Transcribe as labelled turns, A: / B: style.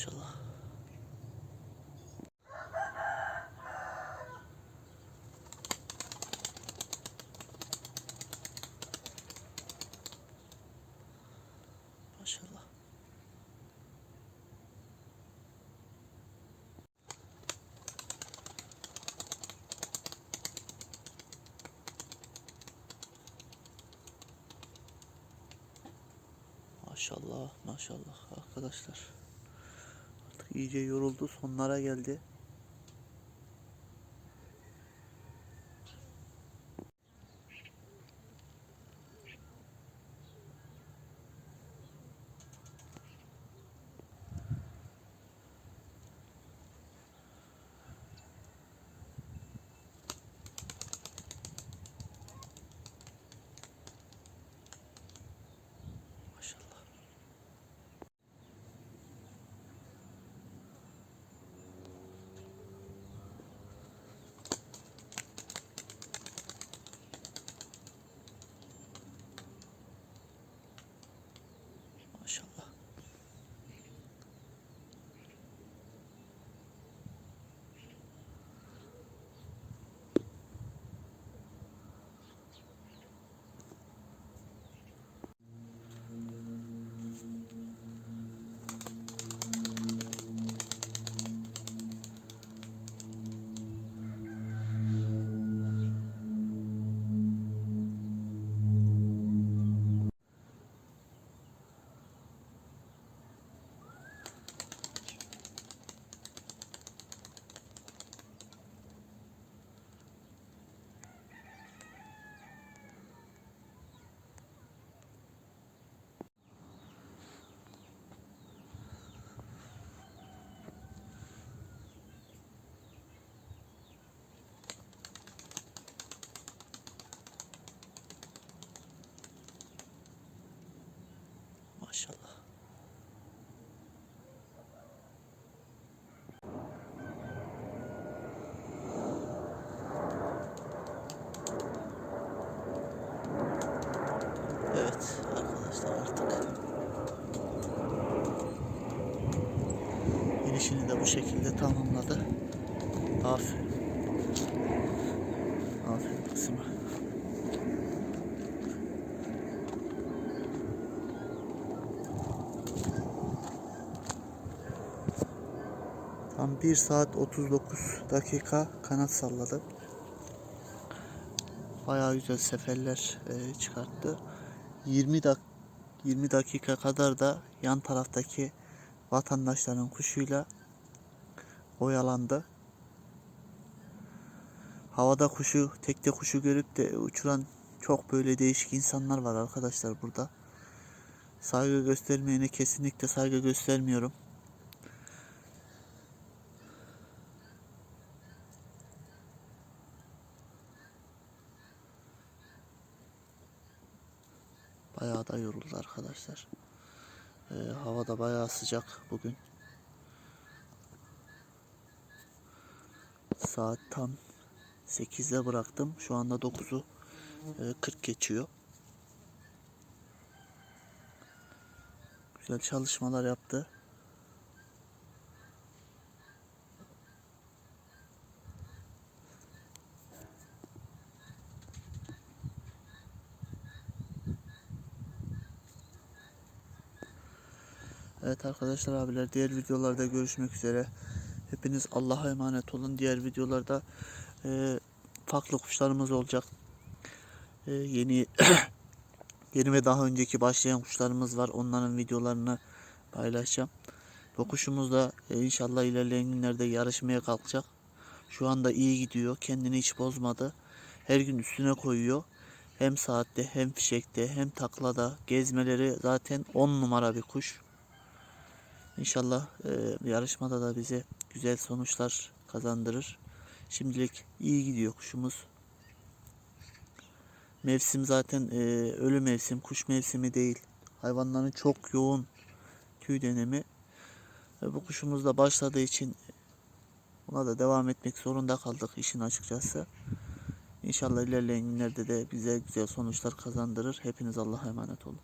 A: Maşallah. Maşallah. Maşallah, maşallah arkadaşlar. Artık iyice yoruldu, sonlara geldi. İnişini de bu şekilde tamamladı. Aferin. Aferin kızıma. Tam 1 saat 39 dakika kanat salladı. Bayağı güzel seferler e, çıkarttı. 20 dak 20 dakika kadar da yan taraftaki vatandaşların kuşuyla oyalandı. Havada kuşu, tekte kuşu görüp de uçuran çok böyle değişik insanlar var arkadaşlar burada. Saygı göstermeyene kesinlikle saygı göstermiyorum. Bayağı da yoruldu arkadaşlar. Ee, hava da bayağı sıcak bugün. Saat tam 8'de bıraktım. Şu anda 9'u e, 40 geçiyor. Güzel çalışmalar yaptı. Evet arkadaşlar abiler diğer videolarda görüşmek üzere. Hepiniz Allah'a emanet olun. Diğer videolarda e, farklı kuşlarımız olacak. E, yeni yeni ve daha önceki başlayan kuşlarımız var. Onların videolarını paylaşacağım. Bu kuşumuz da e, inşallah ilerleyen günlerde yarışmaya kalkacak. Şu anda iyi gidiyor. Kendini hiç bozmadı. Her gün üstüne koyuyor. Hem saatte hem fişekte hem taklada gezmeleri zaten 10 numara bir kuş. İnşallah e, yarışmada da bize güzel sonuçlar kazandırır. Şimdilik iyi gidiyor kuşumuz. Mevsim zaten e, ölü mevsim, kuş mevsimi değil. Hayvanların çok yoğun tüy dönemi. E, bu kuşumuz da başladığı için buna da devam etmek zorunda kaldık işin açıkçası. İnşallah ilerleyen günlerde de bize güzel sonuçlar kazandırır. Hepiniz Allah'a emanet olun.